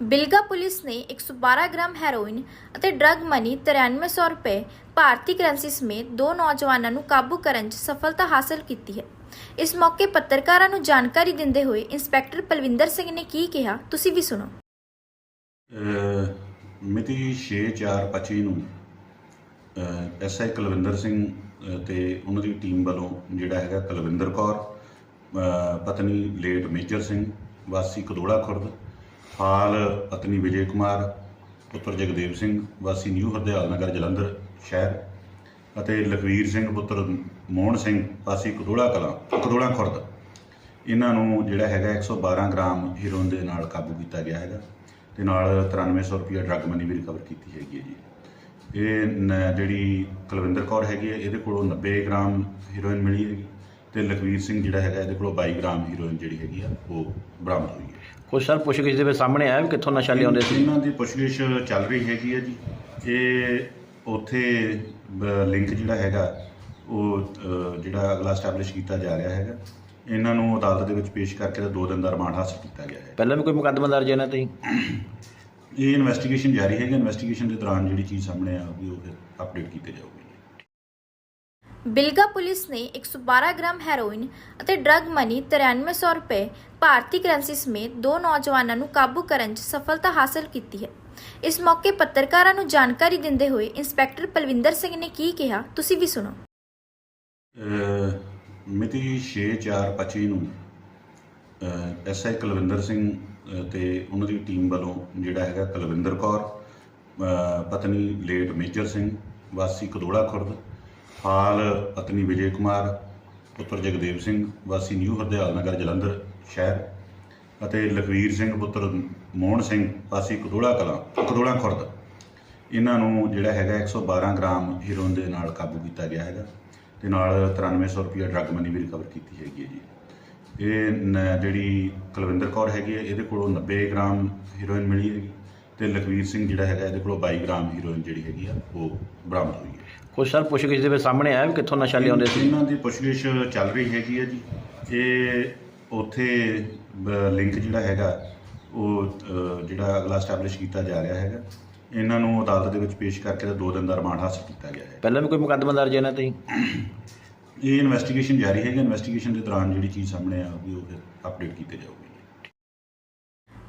Bilga police ਨੇ 112 gram heroin ਅਤੇ drug money 9300 ਰੁਪਏ ਭਾਰਤੀ ਕਰੰਸੀ ਸਮੇਤ ਦੋ ਨੌਜਵਾਨਾਂ ਨੂੰ ਕਾਬੂ ਕਰਨ 'ਚ ਸਫਲਤਾ ਹਾਸਲ ਕੀਤੀ ਹੈ। ਇਸ ਮੌਕੇ ਪੱਤਰਕਾਰਾਂ ਨੂੰ ਜਾਣਕਾਰੀ ਦਿੰਦੇ ਹੋਏ ਇੰਸਪੈਕਟਰ ਪਲਵਿੰਦਰ ਸਿੰਘ ਨੇ ਕੀ ਕਿਹਾ, ਤੁਸੀਂ ਵੀ ਸੁਣੋ। ਮਿਤੀ 6/4/25 ਨੂੰ ਐਸਆਈ ਕੁਲਵਿੰਦਰ ਸਿੰਘ ਤੇ ਉਹਨਾਂ ਦੀ ਟੀਮ ਵੱਲੋਂ ਜਿਹੜਾ ਹੈਗਾ ਕੁਲਵਿੰਦਰ ਕੌਰ ਪਤਨੀ ਲੇਟ ਮੇਜਰ ਸਿੰਘ, ਵਾਸੀ ਕਦੋੜਾ ਖੁਰਦ ਹਾਲ, ਪਤਨੀ ਵਿਜੇ ਕੁਮਾਰ, ਪੁੱਤਰ ਜਗਦੇਵ ਸਿੰਘ, ਵਾਸੀ ਨਿਊ ਹਰਦਿਆਲ ਨਗਰ, ਜਲੰਧਰ ਸ਼ਹਿਰ ਅਤੇ ਲਖਵੀਰ ਸਿੰਘ, ਪੁੱਤਰ ਮੋਹਨ ਸਿੰਘ, ਵਾਸੀ ਕਦੋੜਾ ਕਲਾਂ, ਕਦੋੜਾ ਖੁਰਦ। ਇਹਨਾਂ ਨੂੰ ਜਿਹੜਾ ਹੈਗਾ 112 ਗ੍ਰਾਮ ਹੀਰੋਇਨ ਦੇ ਨਾਲ ਕਾਬੂ ਕੀਤਾ ਗਿਆ ਹੈਗਾ ਤੇ ਨਾਲ 9300 ਰੁਪਏ ਡਰੱਗ ਮਨੀ ਵੀ ਰਿਕਵਰ ਕੀਤੀ ਹੈਗੀ ਹੈ ਜੀ। ਇਹ ਨ- ਜਿਹੜੀ ਕੁਲਵਿੰਦਰ ਕੌਰ ਹੈਗੀ ਹੈ, ਇਹਦੇ ਕੋਲੋਂ 90 ਗ੍ਰਾਮ ਹੀਰੋਇਨ ਮਿਲੀ ਹੈਗੀ ਤੇ ਲਖਵੀਰ ਸਿੰਘ ਜਿਹੜਾ ਹੈਗਾ, ਇਹਦੇ ਕੋਲੋਂ 22 ਗ੍ਰਾਮ ਹੀਰੋਇਨ ਜਿਹੜੀ ਹੈਗੀ ਆ, ਉਹ ਬਰਾਮਦ ਹੋਈ ਹੈ। ਕੁਛ ਸਰ ਪੁੱਛਗਿੱਛ ਦੇ ਵਿੱਚ ਸਾਹਮਣੇ ਆਇਆ ਵੀ ਕਿੱਥੋਂ ਨਸ਼ਾ ਲਿਆਉਂਦੇ ਸੀ? ਇਹਨਾਂ ਦੀ ਪੁੱਛਗਿੱਛ ਚੱਲ ਰਹੀ ਹੈਗੀ ਹੈ ਜੀ। ਇਹ ਉੱਥੇ ਲਿੰਕ ਜਿਹੜਾ ਹੈਗਾ ਉਹ ਅ, ਜਿਹੜਾ ਅਗਲਾ ਸਟੈਬਲਿਸ਼ ਕੀਤਾ ਜਾ ਰਿਹਾ ਹੈਗਾ। ਇਹਨਾਂ ਨੂੰ ਅਦਾਲਤ ਦੇ ਵਿੱਚ ਪੇਸ਼ ਕਰਕੇ ਤਾਂ ਦੋ ਦਿਨ ਦਾ ਰਿਮਾਂਡ ਹਾਸਲ ਕੀਤਾ ਗਿਆ ਹੈ। ਪਹਿਲਾਂ ਵੀ ਕੋਈ ਮੁਕੱਦਮਾ ਦਰਜ ਹੈ ਇਹਨਾਂ ਤੇ? ਇਹ ਇਨਵੈਸਟੀਗੇਸ਼ਨ ਜਾਰੀ ਹੈਗੀ ਇਨਵੈਸਟੀਗੇਸ਼ਨ ਦੇ ਦੌਰਾਨ ਜਿਹੜੀ ਚੀਜ਼ ਸਾਹਮਣੇ ਆਊਗੀ ਉਹ ਫਿਰ ਅਪਡੇਟ ਕੀਤੀ ਜਾਊਗੀ। ਬਿਲਗਾ ਪੁਲਿਸ ਨੇ 112 ਗ੍ਰਾਮ ਹੈਰੋਇਨ ਅਤੇ ਡਰੱਗ ਮਨੀ 9300 ਰੁਪਏ ਭਾਰਤੀ ਕਰੰਸੀ ਸਮੇਤ ਦੋ ਨੌਜਵਾਨਾਂ ਨੂੰ ਕਾਬੂ ਕਰਨ 'ਚ ਸਫਲਤਾ ਹਾਸਲ ਕੀਤੀ ਹੈ। ਇਸ ਮੌਕੇ ਪੱਤਰਕਾਰਾਂ ਨੂੰ ਜਾਣਕਾਰੀ ਦਿੰਦੇ ਹੋਏ ਇੰਸਪੈਕਟਰ ਪਲਵਿੰਦਰ ਸਿੰਘ ਨੇ ਕੀ ਕਿਹਾ, ਤੁਸੀਂ ਵੀ ਸੁਣੋ। ਅਹ ਮਿਤੀ 6/4/25 ਨੂੰ ਐਸਆਈ ਕੁਲਵਿੰਦਰ ਸਿੰਘ, ਅਹ ਤੇ ਉਹਨਾਂ ਦੀ ਟੀਮ ਵੱਲੋਂ ਜਿਹੜਾ ਹੈਗਾ ਕੁਲਵਿੰਦਰ ਕੌਰ, ਅਹ ਪਤਨੀ ਲੇਟ ਮੇਜਰ ਸਿੰਘ, ਵਾਸੀ ਕਦੋੜਾ ਖੁਰਦ ਹਾਲ ਪਤਨੀ ਵਿਜੇ ਕੁਮਾਰ, ਪੁੱਤਰ ਜਗਦੇਵ ਸਿੰਘ, ਵਾਸੀ ਨਿਊ ਹਰਦਿਆਲ ਨਗਰ, ਜਲੰਧਰ ਸ਼ਹਿਰ ਅਤੇ ਲਖਵੀਰ ਸਿੰਘ, ਪੁੱਤਰ ਮੋਹਨ ਸਿੰਘ, ਵਾਸੀ ਕਦੋੜਾ ਕਲਾਂ, ਕਦੋੜਾ ਖੁਰਦ। ਇਹਨਾਂ ਨੂੰ ਜਿਹੜਾ ਹੈਗਾ 112 ਗ੍ਰਾਮ ਹੀਰੋਇਨ ਦੇ ਨਾਲ ਕਾਬੂ ਕੀਤਾ ਗਿਆ ਹੈਗਾ ਤੇ ਨਾਲ 9300 ਰੁਪਏ ਡਰੱਗ ਮਨੀ ਵੀ ਰਿਕਵਰ ਕੀਤੀ ਹੈਗੀ ਹੈ ਜੀ। ਇਹ ਨ- ਜਿਹੜੀ ਕੁਲਵਿੰਦਰ ਕੌਰ ਹੈਗੀ ਹੈ, ਇਹਦੇ ਕੋਲੋਂ 90 ਗ੍ਰਾਮ ਹੀਰੋਇਨ ਮਿਲੀ ਹੈਗੀ ਤੇ ਲਖਵੀਰ ਸਿੰਘ ਜਿਹੜਾ ਹੈਗਾ ਇਹਦੇ ਕੋਲੋਂ 22 ਗ੍ਰਾਮ ਹੀਰੋਇਨ ਜਿਹੜੀ ਹੈਗੀ ਆ ਉਹ ਬਰਾਮਦ ਹੋਈ ਹੈ। ਕੁਛ ਸਰ ਪੁੱਛਗਿੱਛ ਦੇ ਵਿੱਚ ਸਾਹਮਣੇ ਆਇਆ ਵੀ ਕਿੱਥੋਂ ਨਸ਼ਾ ਲਿਆਉਂਦੇ ਸੀ? ਇਹਨਾਂ ਦੀ ਪੁੱਛਗਿੱਛ ਚੱਲ ਰਹੀ ਹੈਗੀ ਹੈ ਜੀ। ਇਹ ਉੱਥੇ ਲਿੰਕ ਜਿਹੜਾ ਹੈਗਾ ਉਹ ਅ, ਜਿਹੜਾ ਅਗਲਾ ਸਟੈਬਲਿਸ਼ ਕੀਤਾ ਜਾ ਰਿਹਾ ਹੈਗਾ। ਇਹਨਾਂ ਨੂੰ ਅਦਾਲਤ ਦੇ ਵਿੱਚ ਪੇਸ਼ ਕਰਕੇ ਤਾਂ ਦੋ ਦਿਨ ਦਾ ਰਿਮਾਂਡ ਹਾਸਲ ਕੀਤਾ ਗਿਆ ਹੈ। ਪਹਿਲਾਂ ਵੀ ਕੋਈ ਮੁਕੱਦਮਾ ਦਰਜ ਹੈ ਇਹਨਾਂ ਤੇ? ਇਹ ਇਨਵੈਸਟੀਗੇਸ਼ਨ ਜਾਰੀ ਹੈਗੀ ਇਨਵੈਸਟੀਗੇਸ਼ਨ ਦੇ ਦੌਰਾਨ ਜਿਹੜੀ ਚੀਜ਼ ਸਾਹਮਣੇ ਆਊਗੀ ਉਹ ਫਿਰ ਅਪਡੇਟ ਕੀਤੀ ਜਾਊਗੀ।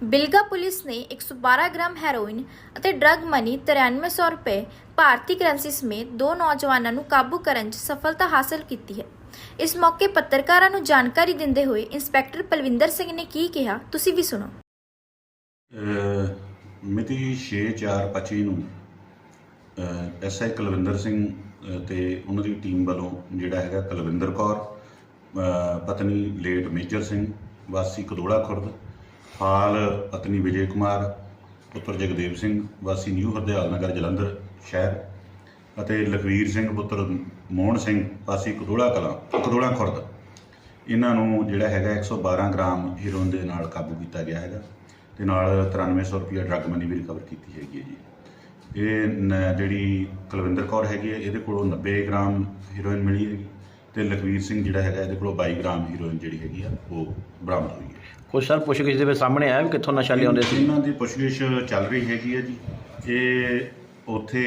ਬਿਲਗਾ ਪੁਲਿਸ ਨੇ 112 ਗ੍ਰਾਮ ਹੈਰੋਇਨ ਅਤੇ ਡਰੱਗ ਮਨੀ 9300 ਰੁਪਏ ਭਾਰਤੀ ਕਰੰਸੀ ਸਮੇਤ ਦੋ ਨੌਜਵਾਨਾਂ ਨੂੰ ਕਾਬੂ ਕਰਨ 'ਚ ਸਫਲਤਾ ਹਾਸਲ ਕੀਤੀ ਹੈ। ਇਸ ਮੌਕੇ ਪੱਤਰਕਾਰਾਂ ਨੂੰ ਜਾਣਕਾਰੀ ਦਿੰਦੇ ਹੋਏ ਇੰਸਪੈਕਟਰ ਪਲਵਿੰਦਰ ਸਿੰਘ ਨੇ ਕੀ ਕਿਹਾ, ਤੁਸੀਂ ਵੀ ਸੁਣੋ। ਅਹ ਮਿਤੀ 6/4/25 ਨੂੰ ਐਸਆਈ ਕੁਲਵਿੰਦਰ ਸਿੰਘ, ਅਹ ਤੇ ਉਹਨਾਂ ਦੀ ਟੀਮ ਵੱਲੋਂ ਜਿਹੜਾ ਹੈਗਾ ਕੁਲਵਿੰਦਰ ਕੌਰ, ਅਹ ਪਤਨੀ ਲੇਟ ਮੇਜਰ ਸਿੰਘ, ਵਾਸੀ ਕਦੋੜਾ ਖੁਰਦ ਹਾਲ, ਪਤਨੀ ਵਿਜੇ ਕੁਮਾਰ, ਪੁੱਤਰ ਜਗਦੇਵ ਸਿੰਘ, ਵਾਸੀ ਨਿਊ ਹਰਦਿਆਲ ਨਗਰ, ਜਲੰਧਰ ਸ਼ਹਿਰ ਅਤੇ ਲਖਵੀਰ ਸਿੰਘ, ਪੁੱਤਰ ਮੋਹਨ ਸਿੰਘ, ਵਾਸੀ ਕਦੋੜਾ ਕਲਾਂ, ਕਦੋੜਾ ਖੁਰਦ। ਇਹਨਾਂ ਨੂੰ ਜਿਹੜਾ ਹੈਗਾ 112 ਗ੍ਰਾਮ ਹੀਰੋਇਨ ਦੇ ਨਾਲ ਕਾਬੂ ਕੀਤਾ ਗਿਆ ਹੈਗਾ ਤੇ ਨਾਲ 9300 ਰੁਪਏ ਡਰੱਗ ਮਨੀ ਵੀ ਰਿਕਵਰ ਕੀਤੀ ਹੈਗੀ ਹੈ ਜੀ। ਇਹ ਨ- ਜਿਹੜੀ ਕੁਲਵਿੰਦਰ ਕੌਰ ਹੈਗੀ ਹੈ, ਇਹਦੇ ਕੋਲੋਂ 90 ਗ੍ਰਾਮ ਹੀਰੋਇਨ ਮਿਲੀ ਹੈਗੀ ਤੇ ਲਖਵੀਰ ਸਿੰਘ ਜਿਹੜਾ ਹੈਗਾ, ਇਹਦੇ ਕੋਲੋਂ 22 ਗ੍ਰਾਮ ਹੀਰੋਇਨ ਜਿਹੜੀ ਹੈਗੀ ਆ, ਉਹ ਬਰਾਮਦ ਹੋਈ ਹੈ। ਕੁਛ ਸਰ ਪੁੱਛਗਿੱਛ ਦੇ ਵਿੱਚ ਸਾਹਮਣੇ ਆਇਆ ਵੀ ਕਿੱਥੋਂ ਨਸ਼ਾ ਲਿਆਉਂਦੇ ਸੀ? ਇਹਨਾਂ ਦੀ ਪੁੱਛਗਿੱਛ ਚੱਲ ਰਹੀ ਹੈਗੀ ਹੈ ਜੀ। ਇਹ ਉੱਥੇ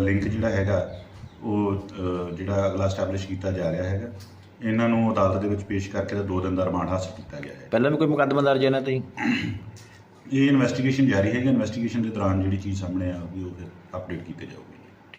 ਲਿੰਕ ਜਿਹੜਾ ਹੈਗਾ ਉਹ ਅ, ਜਿਹੜਾ ਅਗਲਾ ਸਟੈਬਲਿਸ਼ ਕੀਤਾ ਜਾ ਰਿਹਾ ਹੈਗਾ। ਇਹਨਾਂ ਨੂੰ ਅਦਾਲਤ ਦੇ ਵਿੱਚ ਪੇਸ਼ ਕਰਕੇ ਤਾਂ ਦੋ ਦਿਨ ਦਾ ਰਿਮਾਂਡ ਹਾਸਲ ਕੀਤਾ ਗਿਆ ਹੈ। ਪਹਿਲਾਂ ਵੀ ਕੋਈ ਮੁਕੱਦਮਾ ਦਰਜ ਹੈ ਇਹਨਾਂ ਤੇ? ਇਹ ਇਨਵੈਸਟੀਗੇਸ਼ਨ ਜਾਰੀ ਹੈਗੀ ਇਨਵੈਸਟੀਗੇਸ਼ਨ ਦੇ ਦੌਰਾਨ ਜਿਹੜੀ ਚੀਜ਼ ਸਾਹਮਣੇ ਆਊਗੀ ਉਹ ਫਿਰ ਅਪਡੇਟ ਕੀਤੀ ਜਾਊਗੀ।